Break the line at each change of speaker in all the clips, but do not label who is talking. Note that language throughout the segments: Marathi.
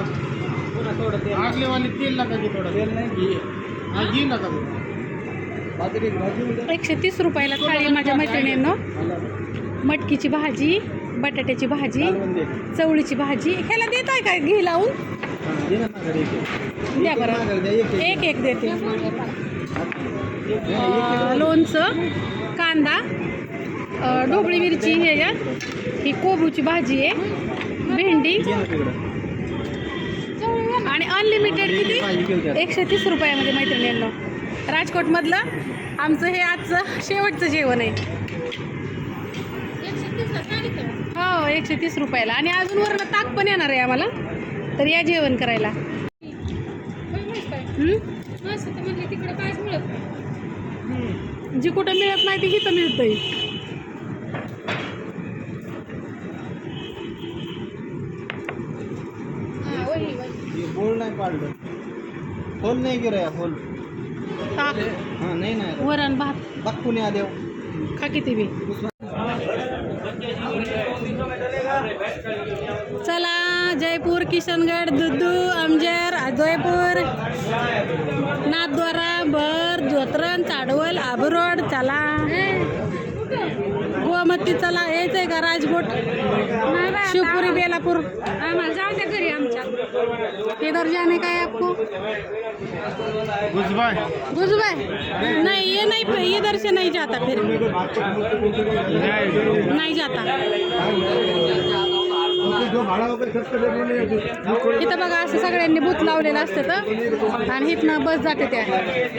आगले वाले तेल नका घे थोडं. तेल नाही घे हा घे नका बाजरी भाजी
एकशे तीस रुपयाला थाळी माझ्या मैत्रिणींनो. मटकीची भाजी बटाट्याची भाजी चवळीची भाजी. ह्याला देत आहे काय? घी लावून. द्या बरं. एक एक देते. लोणचं कांदा ढोबळी मिरची हे या. ही कोबूची भाजी आहे. भेंडी. अनलिमिटेड किती? एकशे तीस रुपयामध्ये मैत्रिणींनो. राजकोटमधलं आमचं हे आजचं शेवटचं जेवण आहे. हो एकशे तीस रुपयाला. आणि अजून वरनं ताक पण येणार आहे आम्हाला. तर या जेवण करायला. हं? जी कुठं मिळत नाही ती इथं मिळतंय.
नाही पाडलं होल नाही गिराया होल
ताक.
हा नाही नाही
वरण भात.
बघ पुणे आदेव?
खा किती बी. चला जयपूर किशनगड दुद्दू अमजेर जयपूर नाथद्वारा भर धोत्रण चाडवल आबरोड चला. गोमती चला यायचं आहे का राजकोट शिवपुरी बेलापूर. आम्हाला जाऊ द्या घरी आमच्या. इधर जाने का है आपको?
गुजबाय
नहीं ये नहीं पे इधर से नहीं जाता फिर. नहीं जाता. इथं बघा असं सगळ्यांनी बूथ लावलेलं असतं तर. आणि इथनं बस जाते त्या.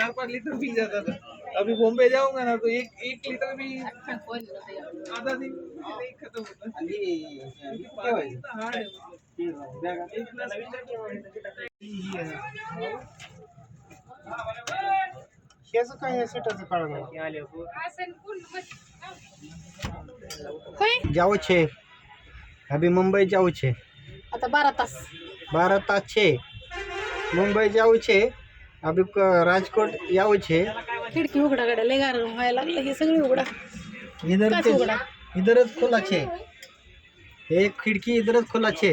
चार पाँच लीटर पी जाता था। अभी बॉम्बे जाऊँगा ना तो एक एक लीटर भी आधा दिन खत्म
छे. अभी मुंबई जाऊ छे.
आता तास.
तास छे. मुंबई जाओ छे. अभि राजकोट यावं छे
खिडकी उघडा गड्या लय गार व्हायला लागलं हे सगळी उघडा.
इधर
उघडा.
इधरच खोला छे हे खिडकी इधरच खोला छे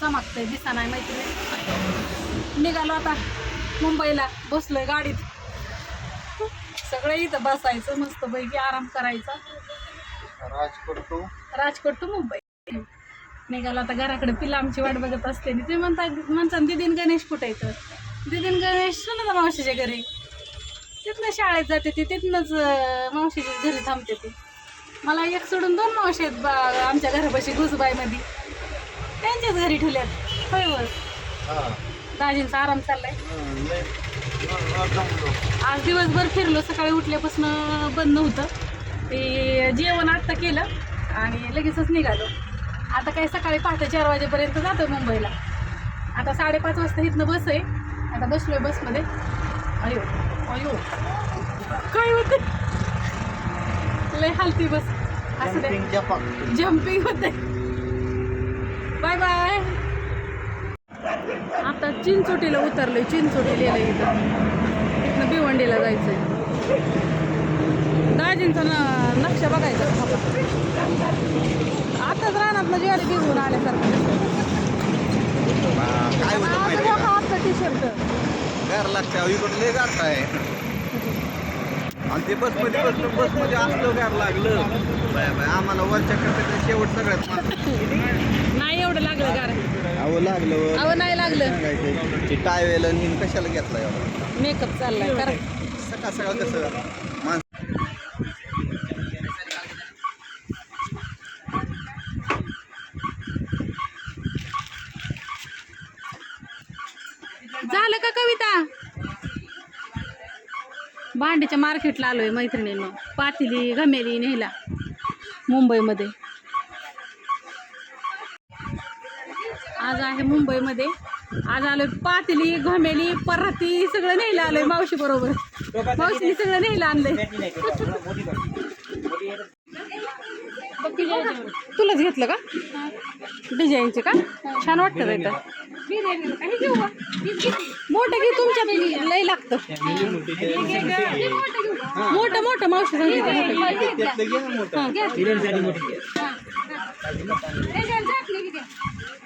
चमकतंय दिसा नाही माहिती नाही. निघालो आता मुंबईला बसलोय गाडीत. सगळं इथं बसायचं मस्त पैकी आराम करायचा.
राजकोट टू.
राजकोट टू मुंबई. निघालो आता घराकडे पिला आमची वाट बघत असते. ते म्हणतात म्हणतात दिदीन गणेश कुठे येतं दिदीन गणेश सुनता मावशीच्या घरी. तिथनं शाळेत जाते ती तिथनंच मावशीच्या घरी थांबते ती. मला एक सोडून दोन मावशी आहेत बा आमच्या घरापाशी घुसबाईमध्ये. त्यांच्याच घरी ठेवल्यात. होय वर दाजींचा आराम चाललाय. आज दिवसभर फिरलो सकाळी उठल्यापासून बंद नव्हतं ते जेवण आत्ता केलं आणि लगेचच निघालो. आता काय सकाळी पहाटे चार वाजेपर्यंत जातो मुंबईला. आता साडेपाच वाजता इथनं बस आहे. आता बसलोय बसमध्ये. अयो अयो. काय होते लय हालती बस. असं दे. जम्पिंग होते बाय बाय. आता चिंचोटीला उतरलोय. चिंचोटी लिहिलं इथं. इथनं भिवंडीला जायचंय. दाजींचा न नक्षा बघायचा आताच रानात ज्वारी भिजवून आल्यासारखं हातचा टी शर्ट
गार लागतं इकडं लय गारत आहे. आणि ते बसमध्ये बसलो बसमध्ये असलं गार लागलं. बाय बाय आम्हाला वरच्या कट्ट्याचं शेवट सगळ्यात.
नाही एवढं लागलं गार.
अहो लागलं
अहो नाही लागलं.
ते टायवेल आणि कशाला घेतला एवढा?
मेकअप चाललाय
सकाळ सकाळ कसं?
भांड्याच्या मार्केटला आलोय मैत्रिणींनो. पातेली घमेली न्यायला मुंबईमध्ये. आज आहे मुंबईमध्ये. आज आलोय पातेली घमेली. पराती सगळं न्यायला आलोय मावशी बरोबर. मावशीने सगळं न्यायला आणलंय. तुलाच घेतलं का? डिझाईनचे का? छान वाटतं मोठं घे तुमच्यात लय लागतं. मोठं मोठं मावशी हां.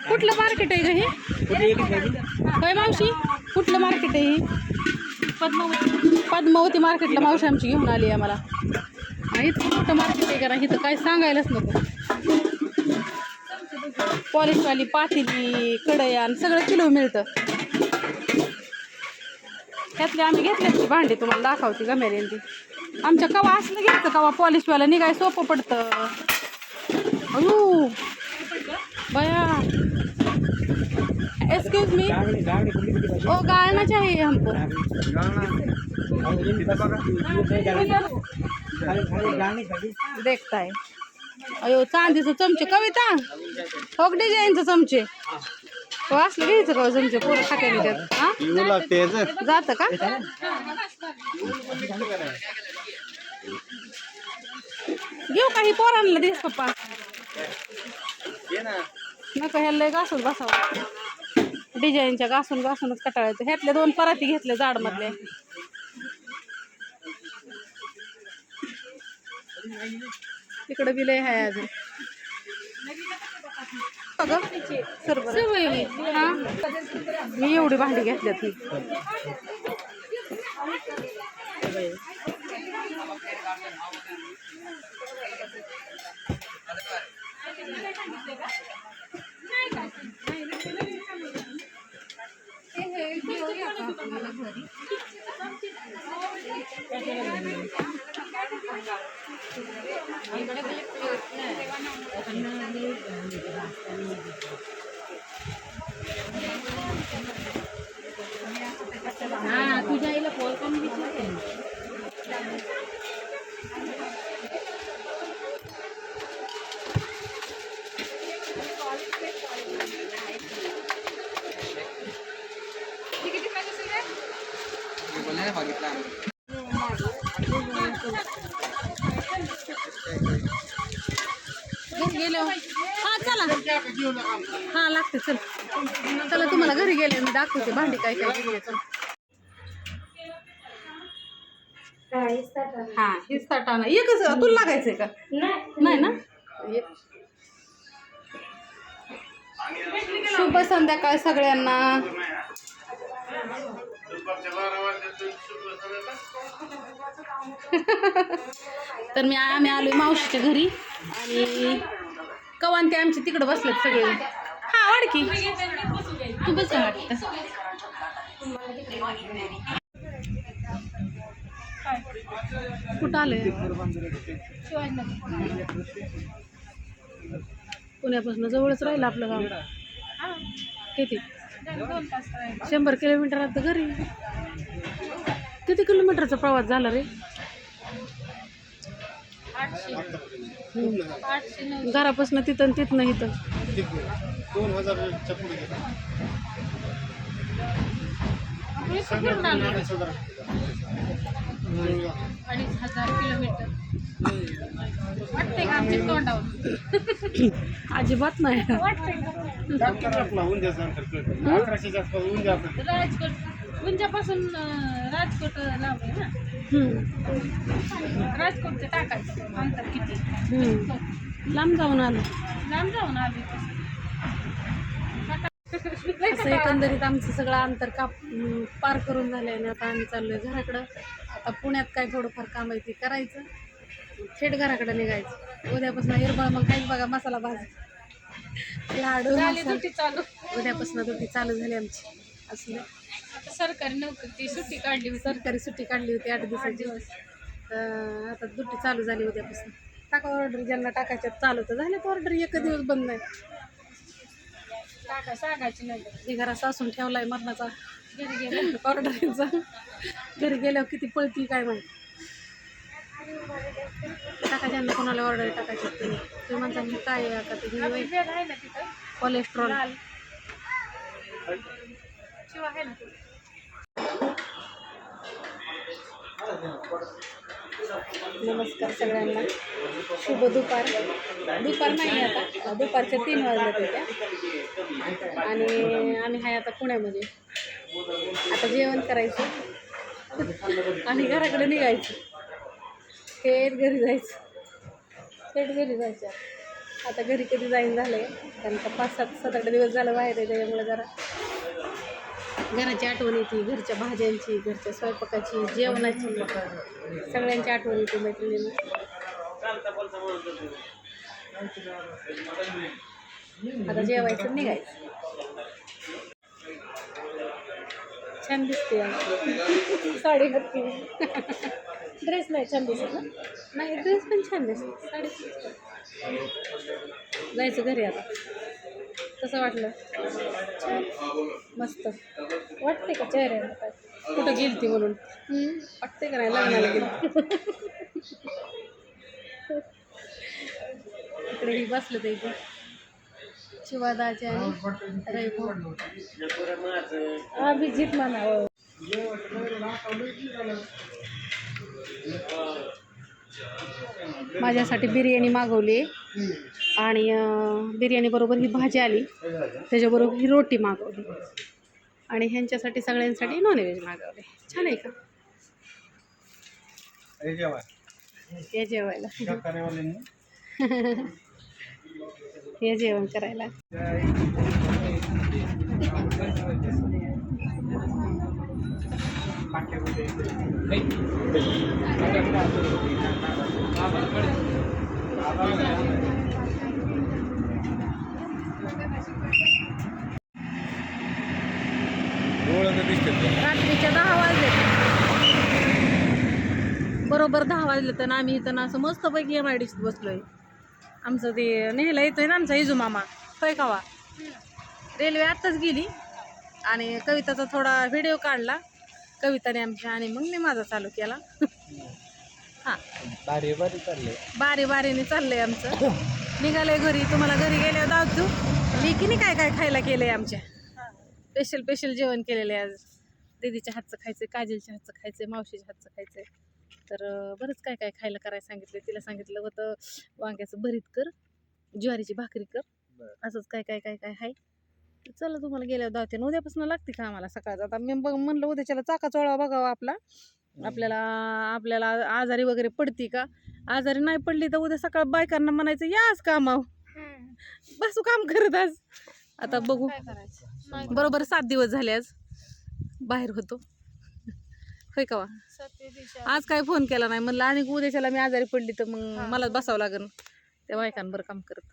कुठलं मार्केट आहे ग हे? होय मावशी? कुठलं मार्केट आहे हे? पद्मावती पद्मावती मार्केटला मावशी आमची घेऊन आली आहे मला आणि इथं मोठं मार्केट आहे करा इथं काय सांगायलाच नको. पॉलिशवाली पातेली कढयान सगळं किलो मिळतं. त्यातले आम्ही घेतल्याची भांडी तुम्हाला दाखवते गमेरेन ती. आमच्या कवा असलं घ्यायचं कवा पॉलिशवाला निघाय सोपं पडतं. अयो बया. एक्सक्यूज मी ओ गाळना चाहिए हमको देखता है अयो चांदीचं चमचे कविता. हो डिझाईनचं चमचे? असलं घ्यायचं का हो चमचे पोरं खात्याने त्यात हा?
लागते.
जातं का? घेऊ काही पोरांना दिस पप्पा? नका ह्याला घासून बसावं. डिझाईनच्या घासून घासूनच कटाळायचं. ह्यातले दोन पराती घेतले जाडमधले तिकडं बी लय आहे अजून. अगं सर्व हा? मी एवढी भांडी घेतल्यात ही हा. तुझ्या आईला कॉल करून विचारते हा लागते चल. चला तुम्हाला घरी गेले मी दाखवते भांडी काय काय चल. हा हेच ताटाना एकच तुला लागायचंय का? नाही. ना. शुभ संध्याकाळ सगळ्यांना. तर मी आम्ही आलोय मावशीच्या घरी आणि कवान ते आमचे तिकडं बसलेत सगळे. हा वाडकी तू बस वाटत कुठं आलोय? पुण्यापासून जवळच राहिलं आपलं गाव. किती? शंभर किलोमीटर आता घरी. किती किलोमीटरचा प्रवास झाला रे? घरापासून तिथं तिथनं इथं.
दोन हजारच्या पुढे गेला
अडीच हजार किलोमीटर वाटते का आमच्या तोंडावर अजिबात नाही
अकराशे जास्त होऊन जात.
राजकोट उंच्यापासून राजकोट लांब आहे ना. राजकोट ते टाकायचं. अंतर किती?
लांब जाऊन आलो.
लांब जाऊन आले
असं एकंदरीत आमचं सगळं अंतर काप पार करून झालंय ना आता आम्ही चाललोय घराकडं. आता पुण्यात काय थोडंफार काम आहे ते करायचं. थेट घराकडे निघायचं. उद्यापासून हिरबळ मग काहीच बघा मसाला भाजी. लाडू
झाली
उद्यापासून दुटी चालू झाली आमची. असं
आता सरकारी नोकरी ती सुट्टी काढली होती.
सरकारी सुट्टी काढली होती आठ दिवसाची. तर आता दुटी चालू झाली उद्यापासून. टाका ऑर्डर ज्यांना टाकायच्या चालू तर झाले ऑर्डर एक दिवस बंद नाही.
टाका सांगायची नाही.
हे घरा सासून ठेवलाय मरणाचा.
घरी गेले
ऑर्डरचा घरी गेल्यावर किती पळती काय माहिती. टाकायच्या ना कोणाला ऑर्डर टाकायची तुम्ही तुम्ही म्हणता काय आता ते शिव आहे ना. नमस्कार सगळ्यांना. शुभ दुपार. दुपार नाही आता. दुपारच्या तीन वाजल्यात त्या आणि आम्ही आहे आता पुण्यामध्ये. आता जेवण करायचं. आणि घराकडे निघायचं. थेट घरी जायचं. थेट घरी जायचं. आता घरी कधी जाईन झालं आहे कारण का पाच सात सात आठ दिवस झालं बाहेर आहे त्याच्यामुळे जरा घराची आठवण येते घरच्या भाज्यांची घरच्या स्वयंपाकाची जेवणाची. सगळ्यांची आठवण येते मैत्रिणींना. आता जेवायचं निघायचं. छान दिसते. साडी घातली ड्रेस नाही छान दिसत ना? नाही ड्रेस पण छान दिसत. साडी जायचं घरी आता. कसं वाटलं. मस्त. वाटते का चेहऱ्याला काय? कुठं गेली ती म्हणून? वाटते का नाही लग्नाला गेली? इकडे ही बसलं ते इथे. शिवादाचे आणि रैभव अभिजित म्हणावं माझ्यासाठी बिर्याणी मागवली. आणि अं, बिर्याणी बरोबर ही भाजी आली. त्याच्याबरोबर ही रोटी मागवली. आणि ह्यांच्यासाठी सगळ्यांसाठी नॉनव्हेज मागवले. छान आहे का? या जेवायला. हे जेवण करायला. रात्रीच्या दहा वाजले बरोबर दहा वाजले तर आम्ही इथं ना असं मस्तपैकी एम आय डी बसलोय. आमचं ते नेहला येतोय ना आमचा इजू मामा. होय कावा रेल्वे आत्ताच गेली आणि कविताचा थोडा व्हिडिओ काढला. कविताने आमच्या आणि मग मी माझा चालू केला. हां.
बारी बारी चालले
बारी बारीने चाललंय आमचं. निघालंय घरी. तुम्हाला घरी गेल्यावर दाखवतो. लेकीने काय काय खायला केलंय आमच्या? स्पेशल स्पेशल जेवण केलेलं आहे आज. दीदीच्या हातचं खायचं काजलच्या हातचं खायचं मावशीच्या हातचं खायचं तर बरंच काय काय खायला करायला सांगितलं तिला सांगितलं होतं वांग्याचं भरीत कर ज्वारीची भाकरी कर. असंच काय काय काय काय आहे. चला तुम्हाला गेल्यावर दावते उद्यापासून लागते का आम्हाला सकाळचं आता मी बघ म्हणलं उद्याच्याला चाका चोळा बघावा आपला. आपल्याला आपल्याला आजारी वगैरे पडती का? आजारी नाही पडली तर उद्या सकाळ बायकांना म्हणायचं या आज कामाव बसू काम करत आज. आता बघू. बरोबर सात दिवस झाले आज. बाहेर होतो. होय का? आज काय फोन केला नाही. म्हणलं आणि उद्याच्याला मी आजारी पडली तर मग मलाच बसावं लागेल त्या बायकांबरोबर काम करत.